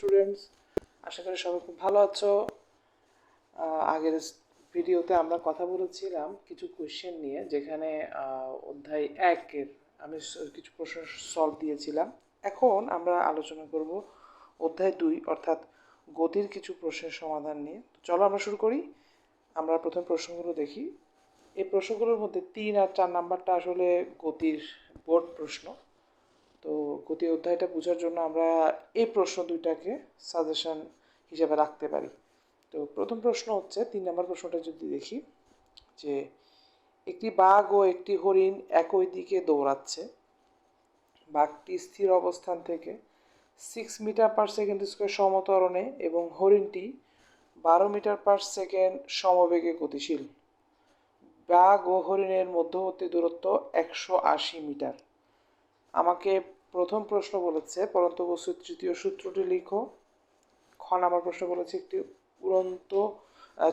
Students আশা করি সবাই খুব ভালো আছো। আগের ভিডিওতে আমরা কথা বলেছিলাম কিছু কোয়েশ্চেন নিয়ে, যেখানে অধ্যায় একের আমি কিছু প্রশ্ন সলভ দিয়েছিলাম। এখন আমরা আলোচনা করব অধ্যায় দুই, অর্থাৎ গতির কিছু প্রশ্নের সমাধান নিয়ে। চলো আমরা শুরু করি। আমরা প্রথম প্রশ্নগুলো দেখি। এই প্রশ্নগুলোর মধ্যে তিন আর চার নাম্বারটা আসলে গতির বোর্ড প্রশ্ন। তো গতি অধ্যায়টা বোঝার জন্য আমরা এই প্রশ্ন দুইটাকে সাজেশন হিসেবে রাখতে পারি। তো প্রথম প্রশ্ন হচ্ছে, তিন নম্বর প্রশ্নটা যদি দেখি, যে একটি বাঘ ও একটি হরিণ একই দিকে দৌড়াচ্ছে। বাঘটি স্থির অবস্থান থেকে six metre per second square সমতরণে এবং হরিণটি বারো মিটার পার সেকেন্ড সমবেগে গতিশীল। বাঘ ও হরিণের মধ্যবর্তী দূরত্ব একশো আশি মিটার আমাকে প্রথম প্রশ্ন বলেছে, পরন্ত বস্তুর তৃতীয় সূত্রটি লিখো। খ নাম্বার প্রশ্ন বলেছে, একটি উড়ন্ত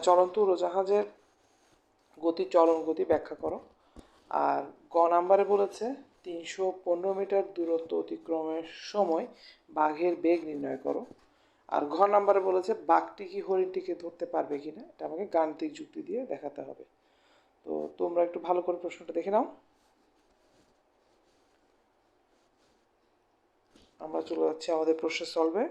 চলন্ত উড়োজাহাজের গতি চলন গতি ব্যাখ্যা করো। আর গ নাম্বারে বলেছে, তিনশো পনেরো মিটার দূরত্ব অতিক্রমের সময় বাঘের বেগ নির্ণয় করো। আর ঘ নাম্বারে বলেছে, বাঘটি কি হরিণটিকে ধরতে পারবে কিনা? এটা আমাকে গাণিতিক যুক্তি দিয়ে দেখাতে হবে। তো তোমরা একটু ভালো করে প্রশ্নটা দেখে নাও। আমরা চলে যাচ্ছি আমাদের প্রশ্ন সলভে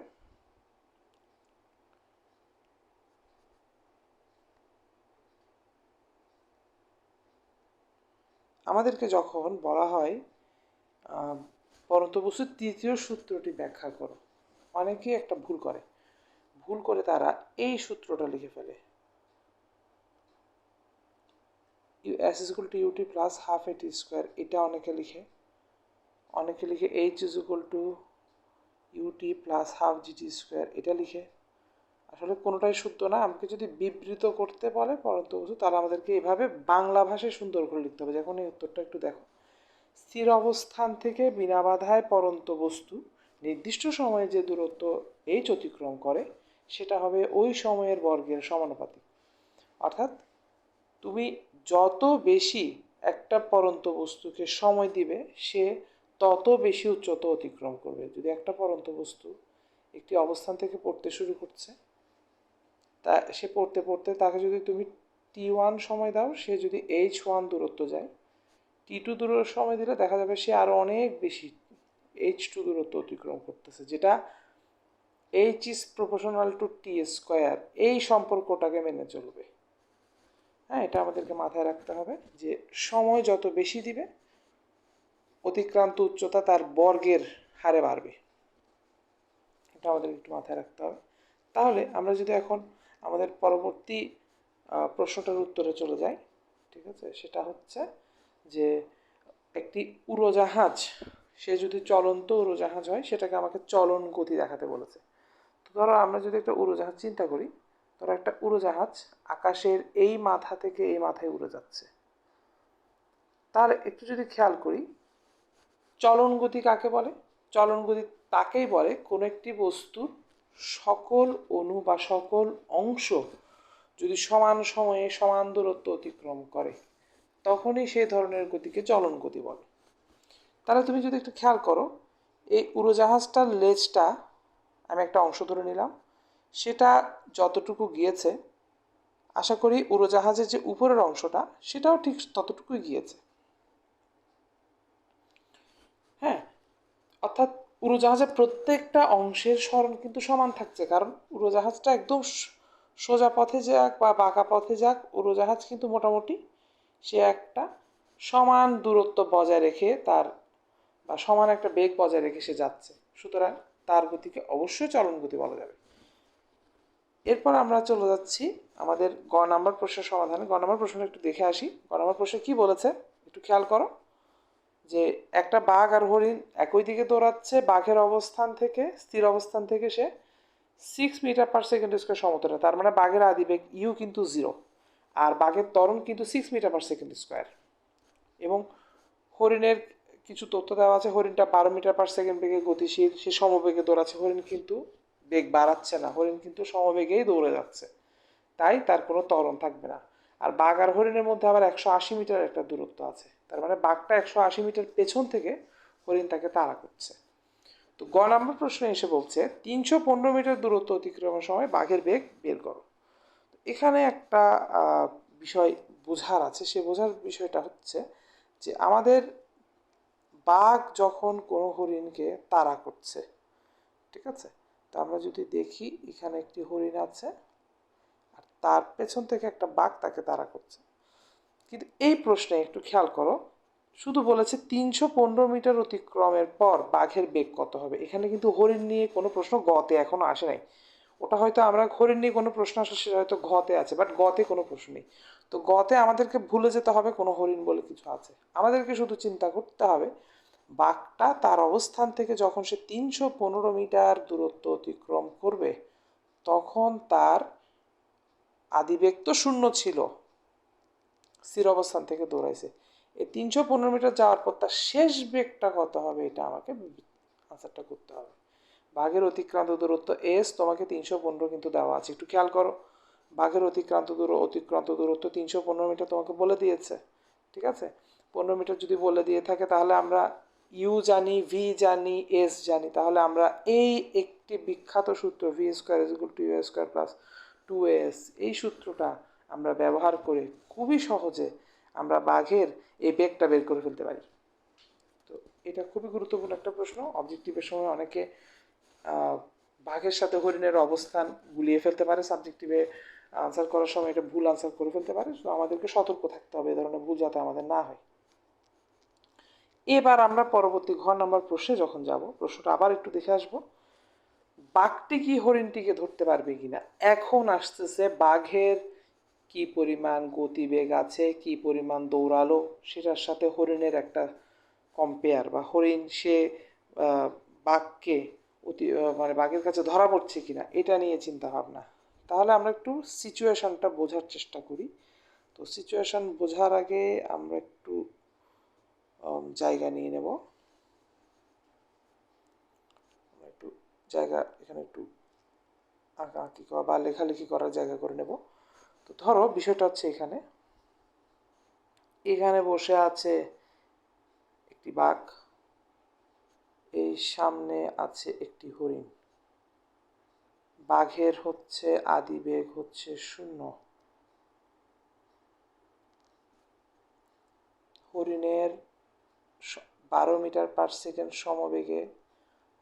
আমাদেরকে যখন বলা হয় আহ, পরন্ত তৃতীয় সূত্রটি ব্যাখ্যা করো। অনেকেই একটা ভুল করে। ভুল করে তারা এই সূত্রটা লিখে ফেলে। U s equal to ut plus half at square এটা অনেকে লিখে। অনেকে লিখে h is equal to ut plus half gt square এটা লিখে। আসলে কোনোটাই শুদ্ধ না। আমাকে যদি বিবৃত করতে বলে পরন্ত বস্তু তাহলে আমাদেরকে এভাবে বাংলা ভাষায় সুন্দর করে লিখতে হবে। যখন এই উত্তরটা একটু দেখো। স্থির অবস্থান থেকে বিনা বাধায় পরন্ত বস্তু, নির্দিষ্ট সময়ে যে দূরত্ব এইচ অতিক্রম করে, সেটা হবে ওই সময়ের বর্গের সমানুপাতিক। অর্থাৎ তুমি যত বেশি একটা পরন্ত বস্তুকে সময় দিবে, সে তত বেশি উচ্চতা অতিক্রম করবে। যদি একটা পরন্ত বস্তু একটি অবস্থান থেকে পড়তে শুরু করছে, তা সে পড়তে পড়তে তাকে যদি তুমি টি ওয়ান সময় দাও, সে যদি এইচ ওয়ান দূরত্ব যায় টি টু দূর সময় দিলে দেখা যাবে সে আরও অনেক বেশি এইচ টু দূরত্ব অতিক্রম করতেছে, যেটা h is proportional to t square এই সম্পর্কটাকে মেনে চলবে। হ্যাঁ এটা আমাদেরকে মাথায় রাখতে হবে যে সময় যত বেশি দিবে অতিক্রান্ত উচ্চতা তার বর্গের হারে বাড়বে। এটা আমাদের একটু মাথায় রাখতে হবে। তাহলে আমরা যদি এখন আমাদের পরবর্তী প্রশ্নটার উত্তরে চলে যাই, ঠিক আছে? সেটা হচ্ছে যে একটি উড়োজাহাজ, সে যদি চলন্ত উড়োজাহাজ হয়, সেটাকে আমাকে চলন গতি দেখাতে বলেছে। তো ধরো আমরা যদি একটা উড়োজাহাজ চিন্তা করি, ধরো একটা উড়োজাহাজ আকাশের এই মাথা থেকে এই মাথায় উড়ে যাচ্ছে। তার একটু যদি খেয়াল করি চলন গতি কাকে বলে? চলন গতি তাকেই বলে কোনো একটি বস্তুর সকল অণু বা সকল অংশ যদি সমান সময়ে সমান দূরত্ব অতিক্রম করে, তখনই সেই ধরনের গতিকে চলন গতি বলে। তাহলে তুমি যদি একটু খেয়াল করো, এই উড়োজাহাজটার লেজটা আমি একটা অংশ ধরে নিলাম, সেটা যতটুকু গিয়েছে, আশা করি উড়োজাহাজের যে উপরের অংশটা, সেটাও ঠিক ততটুকুই গিয়েছে। হ্যাঁ অর্থাৎ উড়োজাহাজের প্রত্যেকটা অংশের স্মরণ কিন্তু সমান থাকছে। কারণ উড়োজাহাজটা একদম সোজা পথে যাক বা বাঁকা পথে যাক, উড়োজাহাজ কিন্তু মোটামুটি সে একটা সমান দূরত্ব বজায় রেখে তার বা সমান একটা বেগ বজায় রেখে সে যাচ্ছে। সুতরাং তার গতিকে অবশ্যই চলন গতি বলা যাবে। এরপর আমরা চলে যাচ্ছি আমাদের গ নাম্বার প্রশ্নের সমাধানে। গ নাম্বার প্রশ্নটা একটু দেখে আসি। গ নাম্বার প্রশ্নে কী বলেছে? একটু খেয়াল করো। যে একটা বাঘ আর হরিণ একই দিকে দৌড়াচ্ছে, বাঘের অবস্থান থেকে, স্থির অবস্থান থেকে সে six metre per second square সমতলে। তার মানে বাঘের আদিবেগ ইউ কিন্তু জিরো আর বাঘের ত্বরণ কিন্তু six metre per second square এবং হরিণের কিছু তথ্য দেওয়া আছে, হরিণটা বারো মিটার পার সেকেন্ড বেগে গতিশীল, সে সমবেগে দৌড়াচ্ছে। হরিণ কিন্তু বেগ বাড়াচ্ছে না, হরিণ কিন্তু সমবেগেই দৌড়ে যাচ্ছে। তাই তার কোনো ত্বরণ থাকবে না। আর বাঘ আর হরিণের মধ্যে আবার একশো আশি মিটার একটা দূরত্ব আছে। তার মানে বাঘটা একশো আশি মিটার পেছন থেকে হরিণ তাকে তাড়া করছে। তো গ নম্বর প্রশ্নে এসে বলছে, তিনশো পনেরো মিটার দূরত্ব অতিক্রমের সময় বাঘের বেগ বের করো। এখানে একটা বিষয় বোঝার আছে। সে বোঝার বিষয়টা হচ্ছে যে আমাদের বাঘ যখন কোনো হরিণকে তাড়া করছে, ঠিক আছে? তো আমরা যদি দেখি এখানে একটি হরিণ আছে, আর তার পেছন থেকে একটা বাঘ তাকে তাড়া করছে। কিন্তু এই প্রশ্নে একটু খেয়াল করো। শুধু বলেছে তিনশো পনেরো মিটার অতিক্রমের পর বাঘের বেগ কত হবে? এখানে কিন্তু হরিণ নিয়ে কোনো প্রশ্ন গতে এখনও আসে নাই। ওটা হয়তো আমরা হরিণ নিয়ে কোনো প্রশ্ন আসে সেটা হয়তো ঘতে আছে বাট গতে কোনো প্রশ্ন নেই। তো গতে আমাদেরকে ভুলে যেতে হবে, কোনো হরিণ বলে কিছু আছে। আমাদেরকে শুধু চিন্তা করতে হবে, বাঘটা তার অবস্থান থেকে যখন সে তিনশো পনেরো মিটার দূরত্ব অতিক্রম করবে, তখন তার আদিবেগ তো শূন্য ছিল। স্থির অবস্থান থেকে দৌড়াইছে। এই তিনশো পনেরো মিটার যাওয়ার পর তার শেষ বেগটা কত হবে এটা আমাকে আনসারটা করতে হবে। বাঘের অতিক্রান্ত দূরত্ব এস তোমাকে তিনশো পনেরো কিন্তু দেওয়া আছে। একটু খেয়াল করো, বাঘের অতিক্রান্ত দূর, অতিক্রান্ত দূরত্ব তিনশো পনেরো মিটার তোমাকে বলে দিয়েছে। ঠিক আছে? পনেরো মিটার যদি বলে দিয়ে থাকে, তাহলে আমরা ইউ জানি ভি জানি এস জানি। তাহলে আমরা এই একটি বিখ্যাত সূত্র v square is two u square plus two s এই সূত্রটা আমরা ব্যবহার করে খুবই সহজে আমরা বাঘের এই বেগটা বের করে ফেলতে পারি। তো এটা খুবই গুরুত্বপূর্ণ একটা প্রশ্ন। অবজেক্টিভের সময় অনেকে বাঘের সাথে হরিণের অবস্থান গুলিয়ে ফেলতে পারে, সাবজেক্টিভে আনসার করার সময় এটা ভুল আনসার করে ফেলতে পারে। আমাদেরকে সতর্ক থাকতে হবে, এ ধরনের ভুল যাতে আমাদের না হয়। এবার আমরা পরবর্তী ঘর নাম্বার প্রশ্নে যখন যাব, প্রশ্নটা আবার একটু দেখে আসব। বাঘটি কি হরিণটিকে ধরতে পারবে কিনা? এখন আসতেছে বাঘের কি পরিমাণ গতিবেগ আছে, কি পরিমাণ দৌড়ালো, সেটার সাথে হরিণের একটা কম্পেয়ার বা হরিণ সে বাঘকে অতি মানে বাঘের কাছে ধরা পড়ছে কিনা, এটা নিয়ে চিন্তা ভাবনা। তাহলে আমরা একটু সিচুয়েশনটা বোঝার চেষ্টা করি। তো সিচুয়েশন বোঝার আগে আমরা একটু জায়গা নিয়ে নেব। একটু জায়গা এখানে একটু আঁকা আঁকি বা লেখালেখি করার জায়গা করে নেব। তো ধরো, বিষয়টা হচ্ছে এখানে। এখানে বসে আছে একটি বাঘ। এই সামনে আছে একটি হরিণ। বাঘের হচ্ছে, আদি বেগ হচ্ছে শূন্য। হরিণের বারো মিটার পার সেকেন্ড সমবেগে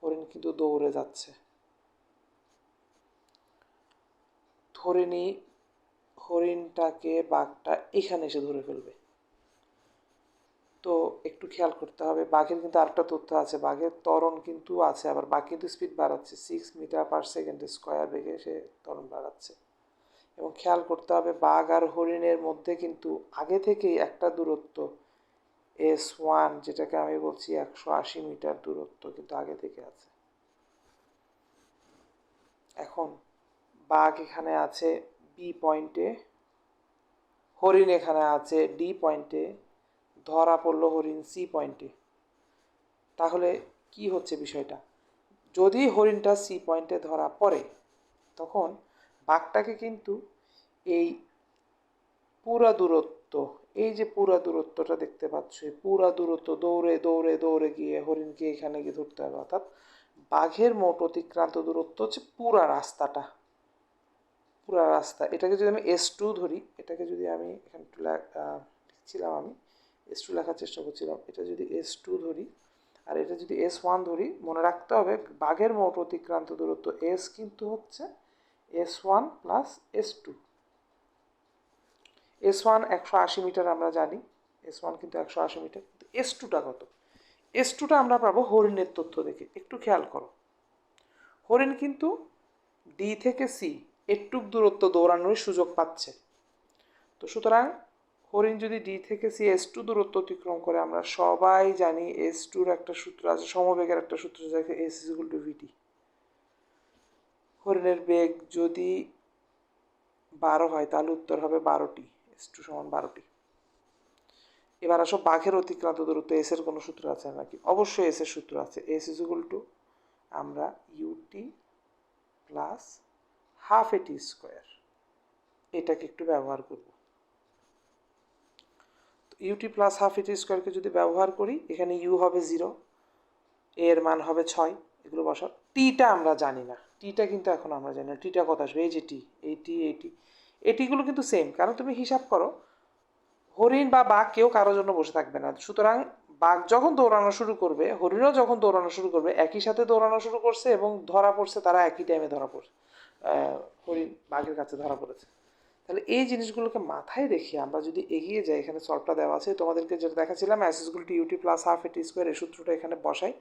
হরিণ কিন্তু দৌড়ে যাচ্ছে। ধরে নিই হরিণটাকে বাঘটা এখানে এসে ধরে ফেলবে। তো একটু খেয়াল করতে হবে, বাঘের কিন্তু আরেকটা তথ্য আছে, বাঘের ত্বরণ কিন্তু আছে, আবার বাঘ কিন্তু স্পিড বাড়াচ্ছে six metre per second square বেগে সে ত্বরণ বাড়াচ্ছে। এবং খেয়াল করতে হবে, বাঘ আর হরিণের মধ্যে কিন্তু আগে থেকেই একটা দূরত্ব এস ওয়ান যেটাকে আমি বলছি একশো আশি মিটার দূরত্ব কিন্তু আগে থেকে আছে। এখন বাঘ এখানে আছে বি পয়েন্টে হরিণ এখানে আছে ডি পয়েন্টে ধরা পড়ল হরিণ সি পয়েন্টে তাহলে কি হচ্ছে বিষয়টা? যদি হরিণটা সি পয়েন্টে ধরা পড়ে, তখন বাঘটাকে কিন্তু এই পুরা দূরত্ব, এই যে পুরা দূরত্বটা দেখতে পাচ্ছ পুরা দূরত্ব দৌড়ে দৌড়ে দৌড়ে গিয়ে হরিণকে এখানে গিয়ে ধরতে হবে। অর্থাৎ বাঘের মোট অতিক্রান্ত দূরত্ব হচ্ছে পুরা রাস্তাটা। পুরা রাস্তা। এটাকে যদি আমি এস টু ধরি, এটাকে যদি আমি এখানে একটু লেখ- লিখছিলাম আমি এস টু লেখার চেষ্টা করছিলাম। এটা যদি এস টু ধরি, আর এটা যদি এস ওয়ান ধরি, মনে রাখতে হবে বাঘের মোট অতিক্রান্ত দূরত্ব এস কিন্তু হচ্ছে s one plus s two s one একশো আশি মিটার আমরা জানি এস ওয়ান কিন্তু একশো আশি মিটার। কিন্তু এস টুটা কত? এস টুটা আমরা পাবো হরিণের তথ্য দেখে। একটু খেয়াল করো। হরিণ কিন্তু ডি থেকে সি একটুক দূরত্ব দৌড়ানোর সুযোগ পাচ্ছে। তো সুতরাং হরিণ যদি ডি থেকে সি এস টু দূরত্ব অতিক্রম করে, আমরা সবাই জানি এস টুর একটা সূত্র আছে, সমবেগের একটা সূত্র যাকে এস ইকুয়াল টু ভিটি হরিণের বেগ যদি বারো হয়, তাহলে উত্তর হবে বারোটি এস টু সমান বারোটি এবার আসো বাঘের অতিক্রান্ত দূরত্ব এস এর কোনো সূত্র আছে নাকি? অবশ্যই এস এর সূত্র আছে। এস ইজ ইকুয়াল টু আমরা ut plus half at square এটাকে একটু ব্যবহার করব। ইউটি প্লাস হাফ এটি স্কোয়ারকে যদি ব্যবহার করি, এখানে ইউ হবে জিরো এর মান হবে ছয়, এগুলো বসাও। টিটা আমরা জানি না। টিটা কিন্তু এখন আমরা জানি না। টিটা কত আসবে? এই যে টি এই টি এই টি এটিগুলো কিন্তু সেম কারণ তুমি হিসাব করো, হরিণ বা বাঘ কেউ কারোর জন্য বসে থাকবে না। সুতরাং বাঘ যখন দৌড়ানো শুরু করবে, হরিণও যখন দৌড়ানো শুরু করবে, একই সাথে দৌড়ানো শুরু করছে এবং ধরা পড়ছে, তারা একই টাইমে ধরা পড়ছে। হরিণ বাঘের কাছে ধরা পড়েছে। তাহলে এই জিনিসগুলোকে মাথায় রেখে আমরা যদি এগিয়ে যাই, এখানে সলভটা দেওয়া আছে, তোমাদেরকে যেটা দেখাচ্ছিলাম অ্যাসিসগুলো t ut plus half at square এই সূত্রটা এখানে বসাই।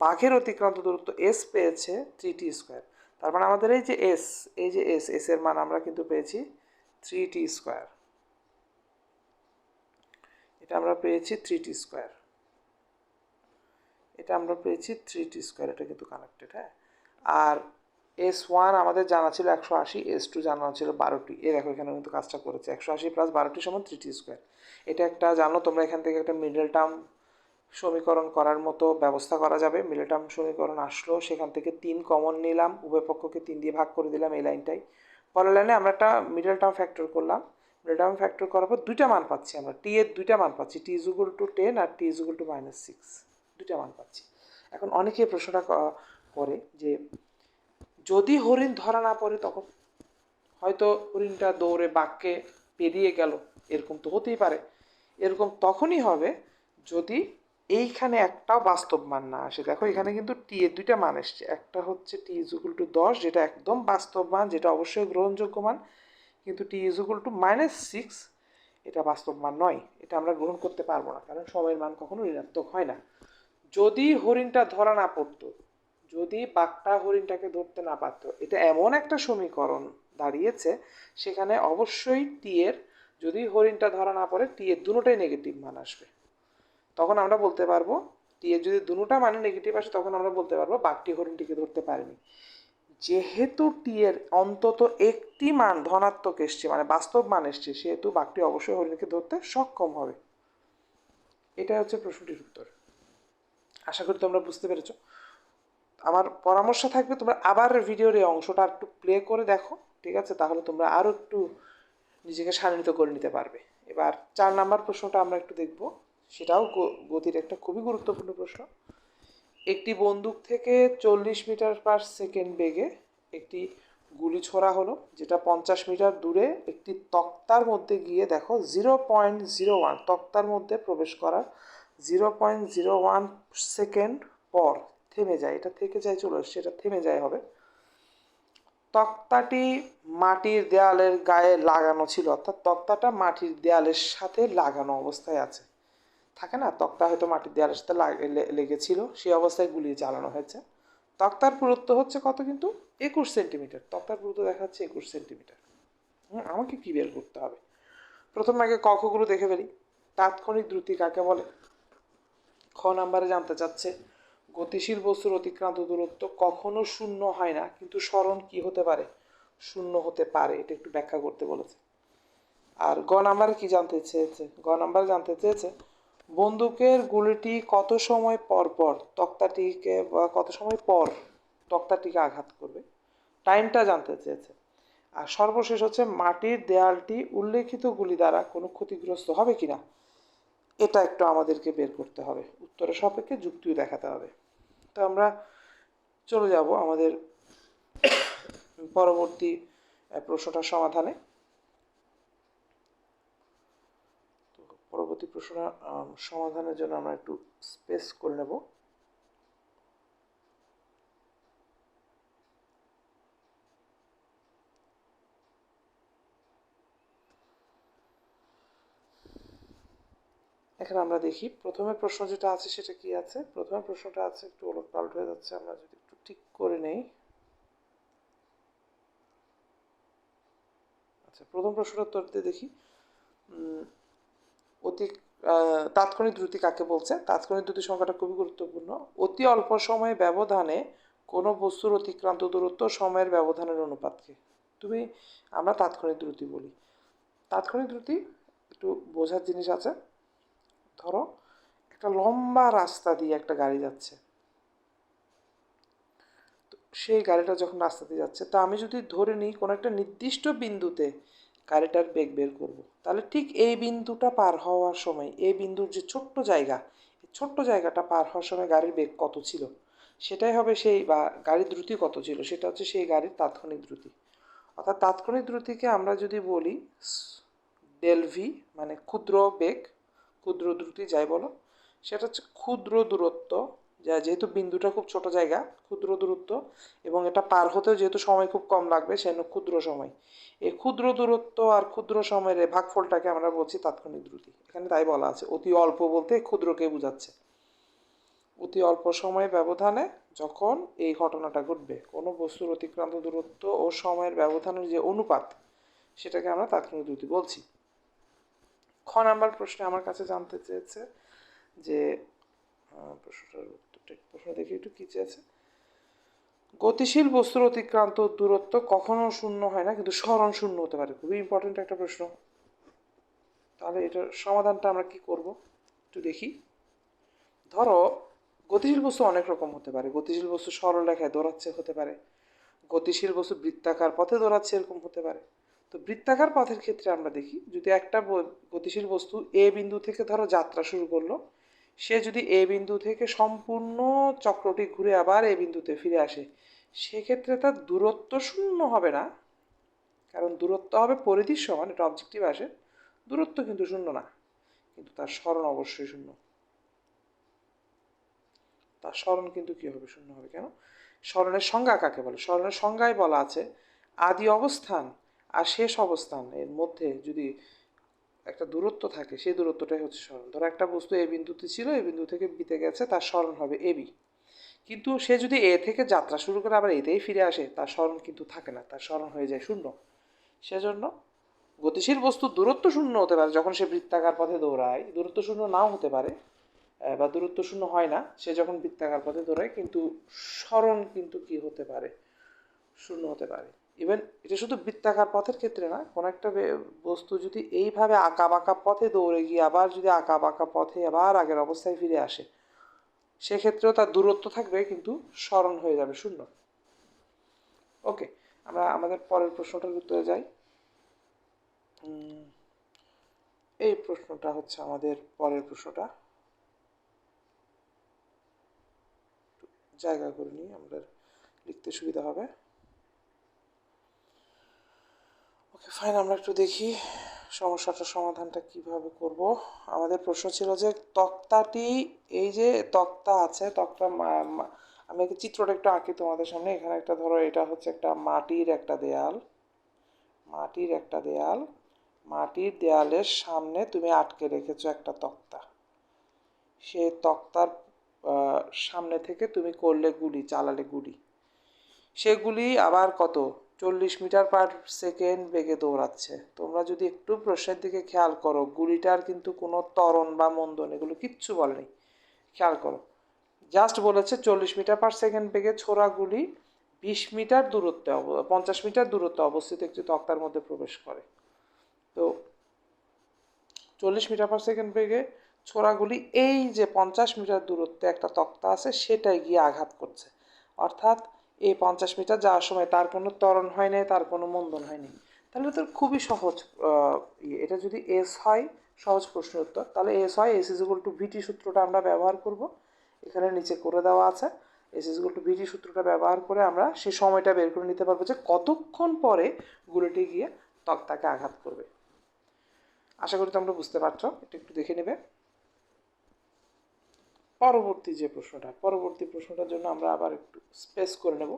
বাঘের অতিক্রান্ত দূরত্ব এস পেয়েছে থ্রি টি স্কোয়ার তার মানে আমাদের এই যে এস এই যে এস এস এর মান আমরা কিন্তু পেয়েছি থ্রি টি স্কোয়ার এটা আমরা পেয়েছি থ্রি টি স্কোয়ার এটা আমরা পেয়েছি থ্রি টি স্কোয়ার এটা কিন্তু কানেক্টেড হ্যাঁ? আর এস ওয়ান আমাদের জানা ছিল একশো আশি এস টু জানা ছিল বারোটি। এ দেখো, এখানে কিন্তু কাজটা করেছে। একশো আশি প্লাস বারোটি সমান থ্রি টি স্কোয়ার এটা একটা, জানো তোমরা, এখান থেকে একটা মিডল টার্ম সমীকরণ করার মতো ব্যবস্থা করা যাবে। মিডল টার্ম সমীকরণ আসলো, সেখান থেকে তিন কমন নিলাম, উভয় পক্ষকে তিন দিয়ে ভাগ করে দিলাম এই লাইনটাই। পরের লাইনে আমরা একটা মিডল টার্ম ফ্যাক্টর করলাম। মিডল টার্ম ফ্যাক্টর করার পর দুইটা মান পাচ্ছি আমরা। টি এর দুইটা মান পাচ্ছি t ইজুগুল to ten R t equal to minus six দুইটা মান পাচ্ছি। এখন অনেকে প্রশ্নটা করে যে যদি হরিণ ধরা না পড়ে তখন হয়তো হরিণটা দৌড়ে বাঘকে পেরিয়ে গেল, এরকম তো হতেই পারে। এরকম তখনই হবে যদি এইখানে একটাও বাস্তব মান না আসে। দেখো, এখানে কিন্তু টি এর দুইটা মান এসছে। একটা হচ্ছে টি ইজুকুল টু দশ, যেটা একদম বাস্তব মান যেটা অবশ্যই গ্রহণযোগ্য মান। কিন্তু t equal to minus six এটা বাস্তব মান নয়। এটা আমরা গ্রহণ করতে পারব না, কারণ সময়ের মান কখনো ঋণাত্মক হয় না। যদি হরিণটা ধরা না পড়তো যদি বাঘটা হরিণটাকে ধরতে না পারতো, এটা এমন একটা সমীকরণ দাঁড়িয়েছে, সেখানে অবশ্যই টি এর যদি হরিণটা ধরা না পড়ে টি এর দুটোটাই নেগেটিভ মান আসবে। তখন আমরা বলতে পারব টি এর যদি দুটোটা মানে নেগেটিভ আসে, তখন আমরা বলতে পারব বাঘটি হরিণটিকে ধরতে পারেনি। যেহেতু টি এর অন্তত একটি মান ধনাত্মক এসছে মানে বাস্তব মান এসছে, সেহেতু বাঘটি অবশ্যই হরিণকে ধরতে সক্ষম হবে। এটা হচ্ছে প্রশ্নটির উত্তর। আশা করি তোমরা বুঝতে পেরেছ। আমার পরামর্শ থাকবে তোমরা আবার ভিডিওর এই অংশটা একটু প্লে করে দেখো, ঠিক আছে? তাহলে তোমরা আরও একটু নিজেকে শানিত করে নিতে পারবে। এবার চার নাম্বার প্রশ্নটা আমরা একটু দেখব। সেটাও গতির একটা খুবই গুরুত্বপূর্ণ প্রশ্ন। একটি বন্দুক থেকে চল্লিশ মিটার পার সেকেন্ড বেগে একটি গুলি ছোড়া হলো, যেটা পঞ্চাশ মিটার দূরে একটি তক্তার মধ্যে গিয়ে দেখো জিরো পয়েন্ট জিরো ওয়ান তক্তার মধ্যে প্রবেশ করার zero point zero one second পর থেমে যায়, এটা থেকে যায় চলে আসছে, এটা থেমে যায় হবে। তক্তাটি মাটির দেয়ালের গায়ে লাগানো ছিল, অর্থাৎ তক্তাটা মাটির দেয়ালের সাথে লাগানো অবস্থায় আছে। থাকে না? তক্তা হয়তো মাটির দেয়ালের সাথে লাগে- লেগেছিল, সেই অবস্থায় গুলি চালানো হয়েছে। তক্তার পুরুত্ব হচ্ছে কত কিন্তু? একুশ সেন্টিমিটার। তক্তার পুরুত্ব দেখা যাচ্ছে একুশ সেন্টিমিটার। আমাকে কী বের করতে হবে? প্রথম আগে কক্ষগুলো দেখে ফেলি। তাৎক্ষণিক দ্রুতি কাকে বলে? খ নাম্বারে জানতে চাচ্ছে গতিশীল বস্তুর অতিক্রান্ত দূরত্ব কখনো শূন্য হয় না, কিন্তু স্মরণ কি হতে পারে? শূন্য হতে পারে, এটা একটু ব্যাখ্যা করতে বলেছে। আর গ নাম্বারে কি জানতে চেয়েছে? গ নাম্বার জানতে চেয়েছে, বন্দুকের গুলিটি কত সময় পর পর তক্তাটিকে, বা কত সময় পর তক্তাটিকে আঘাত করবে? টাইমটা জানতে চেয়েছে। আর সর্বশেষ হচ্ছে, মাটির দেয়ালটি উল্লেখিত গুলি দ্বারা কোনো ক্ষতিগ্রস্ত হবে কিনা? এটা একটু আমাদেরকে বের করতে হবে। উত্তরের সাপেক্ষে যুক্তিও দেখাতে হবে। তো আমরা চলে যাব আমাদের পরবর্তী প্রশ্নটা প্রশ্নটার সমাধানে। পরবর্তী প্রশ্নটা সমাধানের জন্য আমরা একটু স্পেস করে নেব। এখানে আমরা দেখি, প্রথমে প্রশ্ন যেটা আছে সেটা কি আছে? প্রথমে প্রশ্নটা আছে একটু ওলট পালট হয়ে যাচ্ছে, আমরা যদি একটু ঠিক করে নেই। আচ্ছা প্রথম প্রশ্নটা দিয়ে দেখি। অতি তাৎক্ষণিক দ্রুতি কাকে বলছে? তাৎক্ষণিক দ্রুতি সংখ্যাটা খুবই গুরুত্বপূর্ণ। অতি অল্প সময় ব্যবধানে কোনো বস্তুর অতিক্রান্ত দূরত্ব সময়ের ব্যবধানের অনুপাতকে তুমি, আমরা তাৎক্ষণিক দ্রুতি বলি। তাৎক্ষণিক দ্রুতি, একটু বোঝার জিনিস আছে। ধরো, একটা লম্বা রাস্তা দিয়ে একটা গাড়ি যাচ্ছে। সেই গাড়িটা যখন রাস্তা দিয়ে যাচ্ছে, তা আমি যদি ধরে নিই কোনো একটা নির্দিষ্ট বিন্দুতে গাড়িটার বেগ বের করব, তাহলে ঠিক এই বিন্দুটা পার হওয়ার সময়, এই বিন্দুর যে ছোট্ট জায়গা, এই ছোট্ট জায়গাটা পার হওয়ার সময় গাড়ির বেগ কত ছিল? সেটাই হবে সেই, বা গাড়ির দ্রুতি কত ছিল? সেটা হচ্ছে সেই গাড়ির তাৎক্ষণিক দ্রুতি। অর্থাৎ তাৎক্ষণিক দ্রুতিকে আমরা যদি বলি ডেলভি মানে ক্ষুদ্র বেগ ক্ষুদ্র দ্রুতি যাই বলো, সেটা হচ্ছে ক্ষুদ্র দূরত্ব। যা যেহেতু বিন্দুটা খুব ছোট জায়গা, ক্ষুদ্র দূরত্ব, এবং এটা পার হতেও যেহেতু সময় খুব কম লাগবে, সেজন্য ক্ষুদ্র সময়। এই ক্ষুদ্র দূরত্ব আর ক্ষুদ্র সময়ের ভাগফলটাকে আমরা বলছি তাৎক্ষণিক দ্রুতি। এখানে তাই বলা আছে, অতি অল্প বলতে ক্ষুদ্রকে বোঝাচ্ছে। অতি অল্প সময় ব্যবধানে যখন এই ঘটনাটা ঘটবে, কোনো বস্তুর অতিক্রান্ত দূরত্ব ও সময়ের ব্যবধানের যে অনুপাত, সেটাকে আমরা তাৎক্ষণিক দ্রুতি বলছি। খ নাম্বার প্রশ্নে আমার কাছে জানতে চেয়েছে যে প্রশ্নটার উত্তরটা প্রশ্ন দেখি একটু কী চেয়েছে। গতিশীল বস্তুর অতিক্রান্ত দূরত্ব কখনো শূন্য হয় না, কিন্তু স্মরণ শূন্য হতে পারে। খুবই ইম্পর্টেন্ট একটা প্রশ্ন। তাহলে এটার সমাধানটা আমরা কি করব? একটু দেখি। ধরো, গতিশীল বস্তু অনেক রকম হতে পারে। গতিশীল বস্তু সরল রেখায় দৌড়াচ্ছে হতে পারে। গতিশীল বস্তু বৃত্তাকার পথে দৌড়াচ্ছে এরকম হতে পারে। তো বৃত্তাকার পথের ক্ষেত্রে আমরা দেখি, যদি একটা গতিশীল বস্তু এ বিন্দু থেকে ধরো যাত্রা শুরু করল, সে যদি এ বিন্দু থেকে সম্পূর্ণ চক্রটি ঘুরে আবার এ বিন্দুতে ফিরে আসে, সেক্ষেত্রে তার দূরত্ব শূন্য হবে না। কারণ দূরত্ব হবে পরিধির সমান, এটা অবজেক্টিভ আসে, দূরত্ব কিন্তু শূন্য না, কিন্তু তার স্মরণ অবশ্যই শূন্য। তার স্মরণ কিন্তু কী হবে? শূন্য হবে কেন? স্মরণের সংজ্ঞা কাকে বলে? স্মরণের সংজ্ঞায় বলা আছে আদি অবস্থান আর শেষ অবস্থান এর মধ্যে যদি একটা দূরত্ব থাকে, সেই দূরত্বটাই হচ্ছে স্মরণ। ধরো একটা বস্তু এ বিন্দুতে ছিল, এ বিন্দু থেকে বিতে গেছে, তার স্মরণ হবে এ বি। কিন্তু সে যদি এ থেকে যাত্রা শুরু করে আবার এতেই ফিরে আসে, তার স্মরণ কিন্তু থাকে না, তার স্মরণ হয়ে যায় শূন্য। সেজন্য গতিশীল বস্তু দূরত্ব শূন্য হতে পারে, যখন সে বৃত্তাকার পথে দৌড়ায়, দূরত্ব শূন্য নাও হতে পারে বা দূরত্ব শূন্য হয় না, সে যখন বৃত্তাকার পথে দৌড়ায়, কিন্তু স্মরণ কিন্তু কি হতে পারে? শূন্য হতে পারে। ইভেন এটা শুধু বৃত্তাকার পথের ক্ষেত্রে না, কোনো একটা বস্তু যদি এইভাবে আঁকা বাঁকা পথে দৌড়ে গিয়ে আবার যদি আঁকা বাঁকা পথে আবার আগের অবস্থায় ফিরে আসে, সেক্ষেত্রেও তার দূরত্ব থাকবে কিন্তু স্মরণ হয়ে যাবে শূন্য। ওকে আমরা আমাদের পরের প্রশ্নটার উত্তরে যাই। এই প্রশ্নটা হচ্ছে আমাদের পরের প্রশ্নটা। জায়গা করে নিই, আমাদের লিখতে সুবিধা হবে ওকে ফাইন আমরা একটু দেখি সমস্যাটার সমাধানটা কীভাবে করব। আমাদের প্রশ্ন ছিল যে, তক্তাটি, এই যে তক্তা আছে, তক্তা আমি একটা চিত্রটা একটু আঁকি তোমাদের সামনে। এখানে একটা ধরো, এটা হচ্ছে একটা মাটির একটা দেয়াল। মাটির একটা দেয়াল। মাটির দেয়ালের সামনে তুমি আটকে রেখেছো একটা তক্তা। সে তক্তার সামনে থেকে তুমি করলে গুলি, চালালে গুলি। সেগুলি আবার কত? চল্লিশ মিটার পার সেকেন্ড বেগে দৌড়াচ্ছে। তোমরা যদি একটু প্রশ্নের দিকে খেয়াল করো, গুলিটার কিন্তু কোনো ত্বরণ বা মন্দন এগুলো কিচ্ছু বলেনি। খেয়াল করো। জাস্ট বলেছে চল্লিশ মিটার পার সেকেন্ড বেগে ছোড়া গুলি বিশ মিটার দূরত্বে পঞ্চাশ মিটার দূরত্বে অবস্থিত একটি তক্তার মধ্যে প্রবেশ করে। তো চল্লিশ মিটার পার সেকেন্ড বেগে ছোড়াগুলি এই যে পঞ্চাশ মিটার দূরত্বে একটা তক্তা আছে সেটাই গিয়ে আঘাত করছে। অর্থাৎ এই পঞ্চাশ মিটার যাওয়ার সময় তার কোনো ত্বরণ হয়নি তার কোনো মন্দন হয়নি তাহলে তো খুবই সহজ ইয়ে। এটা যদি এস হয়, সহজ প্রশ্নের উত্তর, তাহলে এস হয় এস ইজ টু ভিটি সূত্রটা আমরা ব্যবহার করব। এখানে নিচে করে দেওয়া আছে। এস ইজ টু ভিটি সূত্রটা ব্যবহার করে আমরা সেই সময়টা বের করে নিতে পারব যে কতক্ষণ পরে গুলিটি গিয়ে তক্তাকে আঘাত করবে। আশা করি তোমরা বুঝতে পারছ। এটা একটু দেখে নেবে। পরবর্তী যে প্রশ্নটা, পরবর্তী প্রশ্নটার জন্য আমরা আবার একটু স্পেস করে নেব।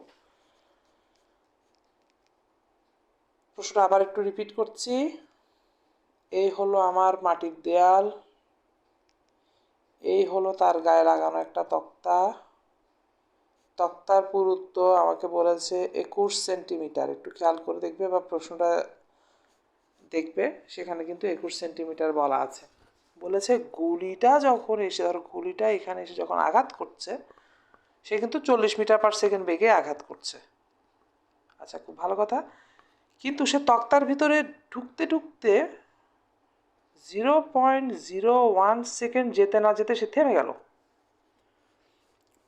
প্রশ্নটা আবার একটু রিপিট করছি। এই হলো আমার মাটির দেয়াল। এই হলো তার গায়ে লাগানো একটা তক্তা। তক্তার পুরুত্ব আমাকে বলেছে একুশ সেন্টিমিটার। একটু খেয়াল করে দেখবে বা প্রশ্নটা দেখবে, সেখানে কিন্তু একুশ সেন্টিমিটার বলা আছে। বলেছে, গুলিটা যখন এসে, ধরো গুলিটা এখানে এসে যখন আঘাত করছে, সে কিন্তু চল্লিশ মিটার পার সেকেন্ড বেগে আঘাত করছে। আচ্ছা খুব ভালো কথা। কিন্তু সে তক্তার ভিতরে ঢুকতে ঢুকতে zero point zero one second যেতে না যেতে সে থেমে গেল।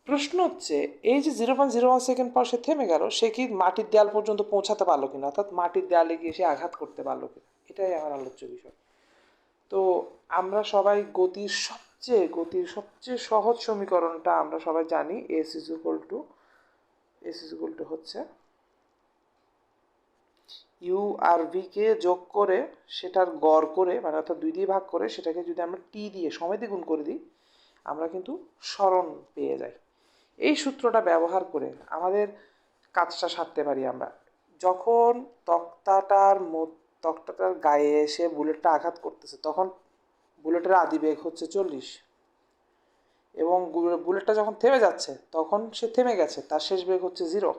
প্রশ্ন হচ্ছে, এই যে zero point zero one second পর সে থেমে গেল, সে কি মাটির দেয়াল পর্যন্ত পৌঁছাতে পারল কিনা? অর্থাৎ মাটির দেয়ালে গিয়ে সে আঘাত করতে পারল কিনা? এটাই আমার আলোচ্য বিষয়। তো আমরা সবাই গতির সবচেয়ে গতির সবচেয়ে সহজ সমীকরণটা আমরা সবাই জানি s is equal to s is equal to হচ্ছে ইউ আর ভিকে যোগ করে সেটার গড় করে মানে অর্থাৎ দুই দিয়ে ভাগ করে সেটাকে যদি আমরা টি দিয়ে সময় দ্বিগুণ করে দিই, আমরা কিন্তু স্মরণ পেয়ে যাই। এই সূত্রটা ব্যবহার করে আমাদের কাজটা সারতে পারি আমরা। যখন তক্তাটার মধ্য তক্তাটার গায়ে এসে বুলেটটা আঘাত করতেছে। তখন বুলেটের আদি বেগ হচ্ছে চল্লিশ। এবং বুলেটটা যখন থেমে যাচ্ছে, তখন সে থেমে গেছে। তার শেষ বেগ হচ্ছে জিরো।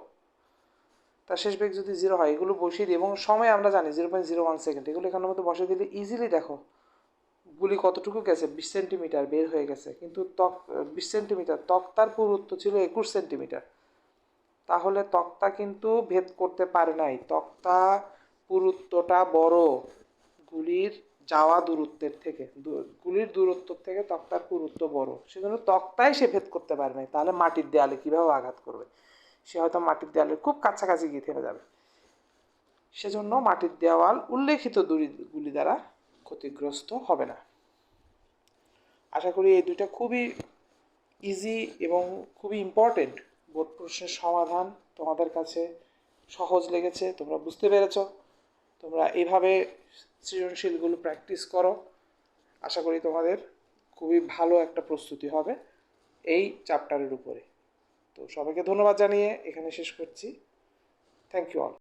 তার শেষ বেগ যদি জিরো হয়, এগুলো বসিয়ে দিই এবং সময় আমরা জানি zero point zero one second. এগুলো এখানের মধ্যে বসিয়ে দিলে ইজিলি দেখো, গুলি কতটুকু গেছে? বিশ সেন্টিমিটার বের হয়ে গেছে। কিন্তু ত্বক বিশ সেন্টিমিটার, তক্তার পুরুত্ব ছিল একুশ সেন্টিমিটার। তাহলে তক্তা কিন্তু ভেদ করতে পারে নাই। তক্তা পুরুত্বটা বড়। গুলির যাওয়া দূরত্বের থেকে। গুলির দূরত্ব থেকে তক্তার পুরুত্ব বড়। সেজন্য তক্তাই সে ভেদ করতে পারে নাই। তাহলে মাটির দেয়ালে কীভাবে আঘাত করবে? সে হয়তো মাটির দেয়ালের খুব কাছাকাছি গিয়ে থেমে যাবে। সেজন্য মাটির দেওয়াল উল্লেখিত দূরগুলি দ্বারা ক্ষতিগ্রস্ত হবে না। আশা করি এই দুইটা খুবই ইজি এবং খুবই ইম্পর্টেন্ট বোর্ড প্রশ্নের সমাধান তোমাদের কাছে সহজ লেগেছে। তোমরা বুঝতে পেরেছ। তোমরা এভাবে সৃজনশীলগুলো প্র্যাকটিস করো। আশা করি তোমাদের খুবই ভালো একটা প্রস্তুতি হবে এই চ্যাপ্টারের উপরে। তো সবাইকে ধন্যবাদ জানিয়ে এখানে শেষ করছি। Thank you all